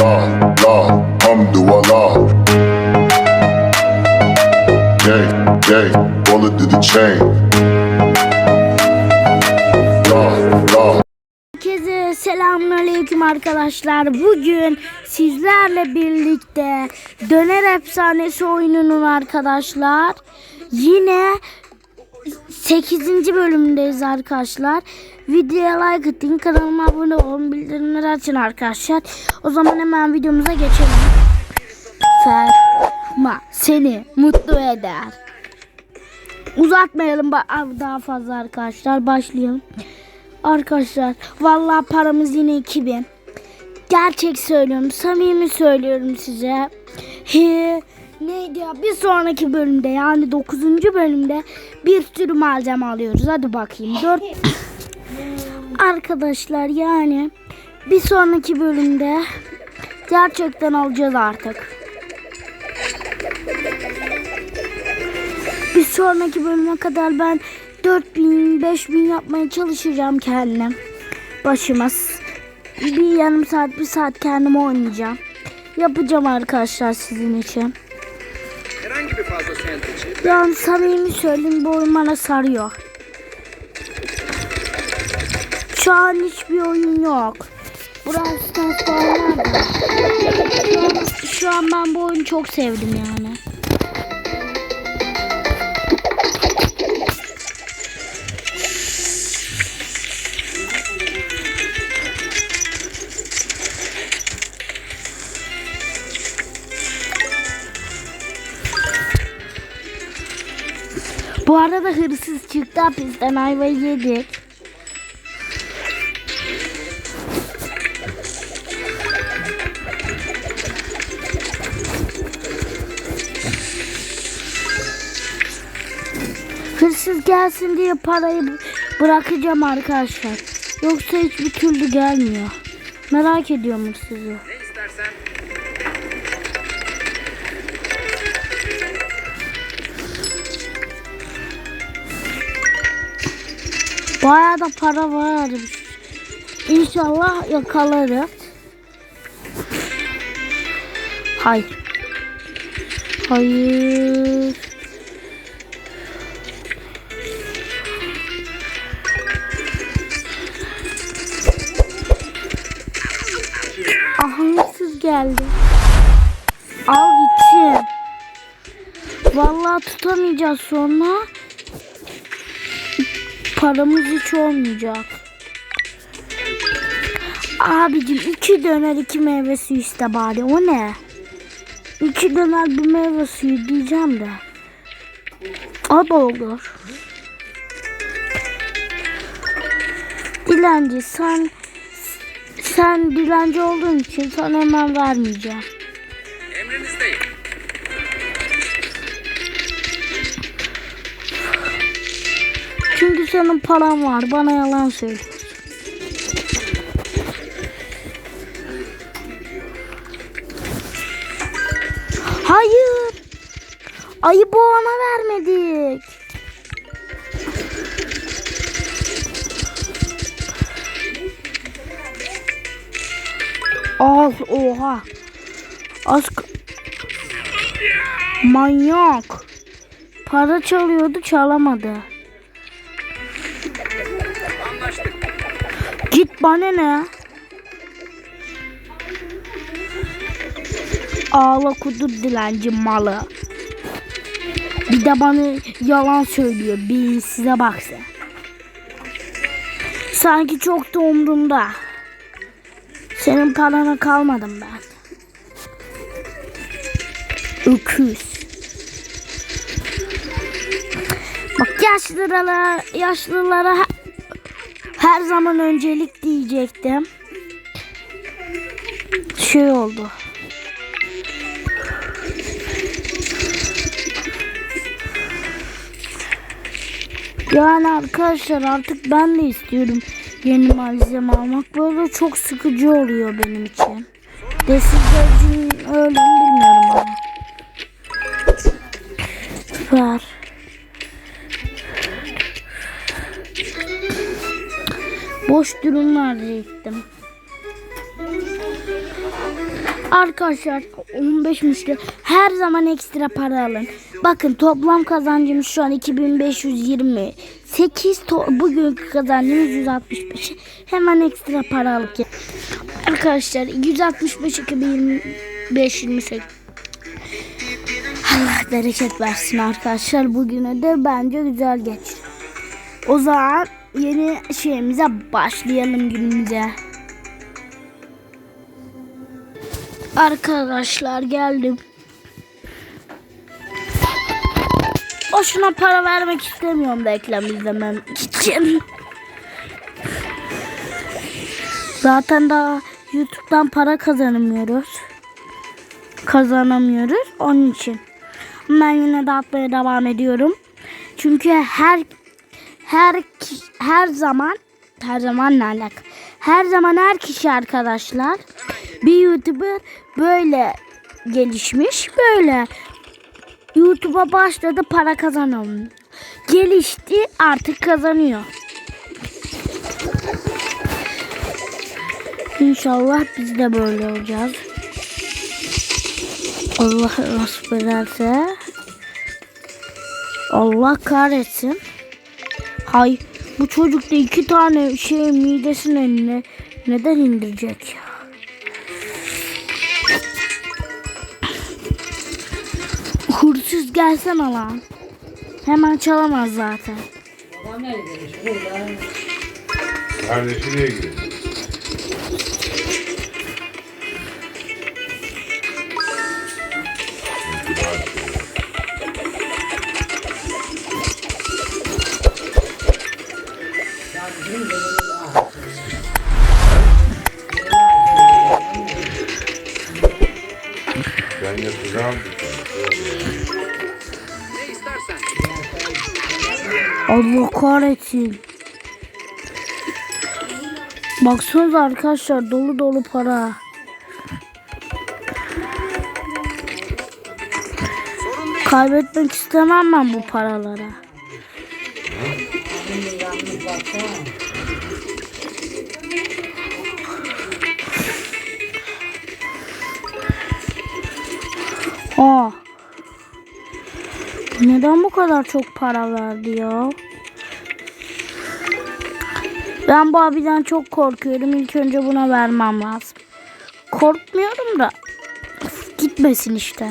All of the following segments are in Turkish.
La la hamdulillah. Gang gang bullet to the chain. La la. Herkese selamünaleyküm arkadaşlar. Bugün sizlerle birlikte Döner Efsanesi oyununun arkadaşlar yine 8. bölümündeyiz arkadaşlar. Videoya like atın, kanalıma abone olun, bildirimleri açın arkadaşlar. O zaman hemen videomuza geçelim. Ferma seni mutlu eder. Uzatmayalım daha fazla arkadaşlar. Başlayalım. Arkadaşlar vallahi paramız yine 2000. Gerçek söylüyorum, samimi söylüyorum size. He, neydi ya? Bir sonraki bölümde yani 9. bölümde bir sürü malzeme alıyoruz. Hadi bakayım. 4 Arkadaşlar yani bir sonraki bölümde gerçekten alacağız artık. Bir sonraki bölüme kadar ben 4000 5000 yapmaya çalışacağım kendim. Başıma s- bir yarım saat bir saat kendim oynayacağım. Yapacağım arkadaşlar sizin için. Herhangi bir fazla sandviçi Yani samimi söyleyeyim bu oyun bana sarıyor. Şu an hiçbir oyun yok. Stars falan şu an ben bu oyunu çok sevdim yani. Bu arada hırsız çıktı hapisten ayvayı yedik. Hırsız gelsin diye parayı bırakacağım arkadaşlar. Yoksa hiçbir türlü gelmiyor. Merak ediyorum hırsızı. ne istersen Bayağı da para var. İnşallah yakalarız. Hayır. Hayır. Ah hırsız geldi. Al gitsin. Vallahi tutamayacağız sonra. Paramız hiç olmayacak. Abicim iki döner iki meyve suyu iste bari. O ne? İki döner bir meyve suyu diyeceğim de. O da olur. Dilenci sen sen dilenci olduğun için sana hemen vermeyeceğim. Senin paran var. Bana yalan söyle. Hayır. Ayı boğana vermedik. Al oha. Az Manyak. Para çalıyordu çalamadı. Git bana ne? Ağla kudur dilenci malı. Bir de bana yalan söylüyor. Bir size bak sen. Sanki çok da umrumda. Senin parana kalmadım ben. Öküz. Bak yaşlılara, yaşlılara her zaman öncelik diyecektim. Şey oldu. Yani arkadaşlar artık ben de istiyorum yeni malzeme almak. Böyle çok sıkıcı oluyor benim için. De sizler için öyle mi bilmiyorum ama. Ver. Boş durumlar diyecektim. Arkadaşlar 15 müşteri her zaman ekstra para alın. Bakın toplam kazancımız şu an 2520. 8 to- bugünkü kazancımız 165. Hemen ekstra para alıp gel. Arkadaşlar 165 2025 28. Allah bereket versin arkadaşlar. Bugüne de bence güzel geç. O zaman yeni şeyimize başlayalım günümüze. Arkadaşlar geldim. Boşuna para vermek istemiyorum reklam izlemem için. Zaten daha YouTube'dan para kazanamıyoruz. Kazanamıyoruz onun için. Ben yine de atmaya devam ediyorum. Çünkü her her her zaman her zaman ne alak? Her zaman her kişi arkadaşlar bir YouTuber böyle gelişmiş böyle YouTube'a başladı para kazanamıyor. Gelişti artık kazanıyor. İnşallah biz de böyle olacağız. Allah nasip ederse. Allah kahretsin. Hay bu çocuk da iki tane şey midesine ne, neden indirecek ya? Hırsız gelsene lan. Hemen çalamaz zaten. Kardeşiyle ilgili. Ben yapacağım. Allah kahretsin. Baksanıza arkadaşlar dolu dolu para. Kaybetmek istemem ben bu paraları. Aa. Neden bu kadar çok para verdi ya? Ben bu abiden çok korkuyorum. İlk önce buna vermem lazım. Korkmuyorum da. Üf, Gitmesin işte.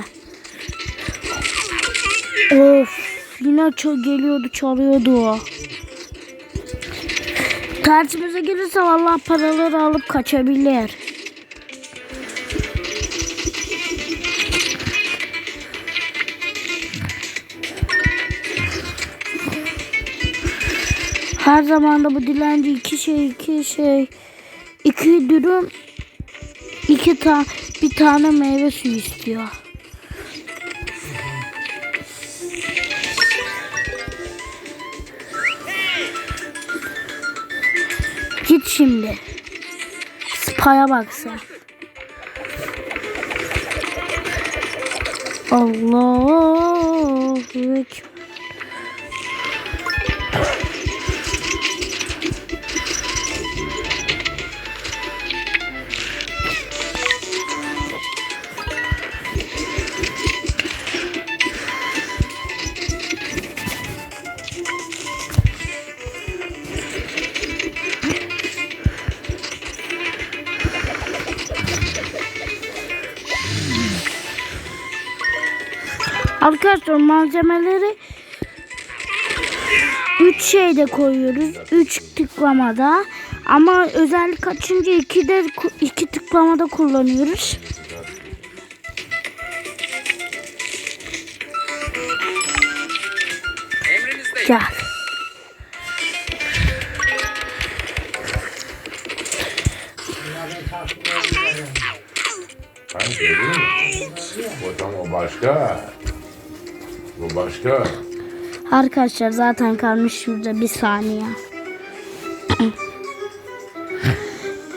Of. Yine geliyordu çalıyordu o. Tersimize gelirse vallahi paraları alıp kaçabilir. Her zaman da bu dilenci iki şey iki şey iki dürüm iki ta bir tane meyve suyu istiyor. Git şimdi. Spaya bak sen. Allah Ekber. Arkadaşlar malzemeleri 3 şeyde koyuyoruz. 3 tıklamada. Ama özellik açınca 2 de 2 tıklamada kullanıyoruz. Gel. Tam o başka. Bu başka. Arkadaşlar zaten kalmış şurada bir saniye.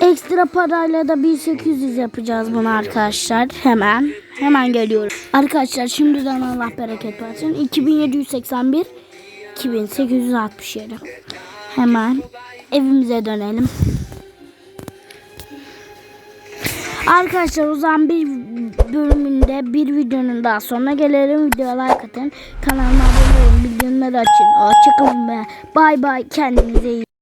Ekstra parayla da 1800 yapacağız bunu arkadaşlar. Hemen. Hemen geliyorum. Arkadaşlar şimdiden Allah bereket versin. 2781 2867. Hemen evimize dönelim. Arkadaşlar o zaman bir bölümünde bir videonun daha sonuna gelelim. Videoya like atın. Kanalıma abone olun. Bildirimleri açın. Hoşçakalın ve bay bay. Kendinize iyi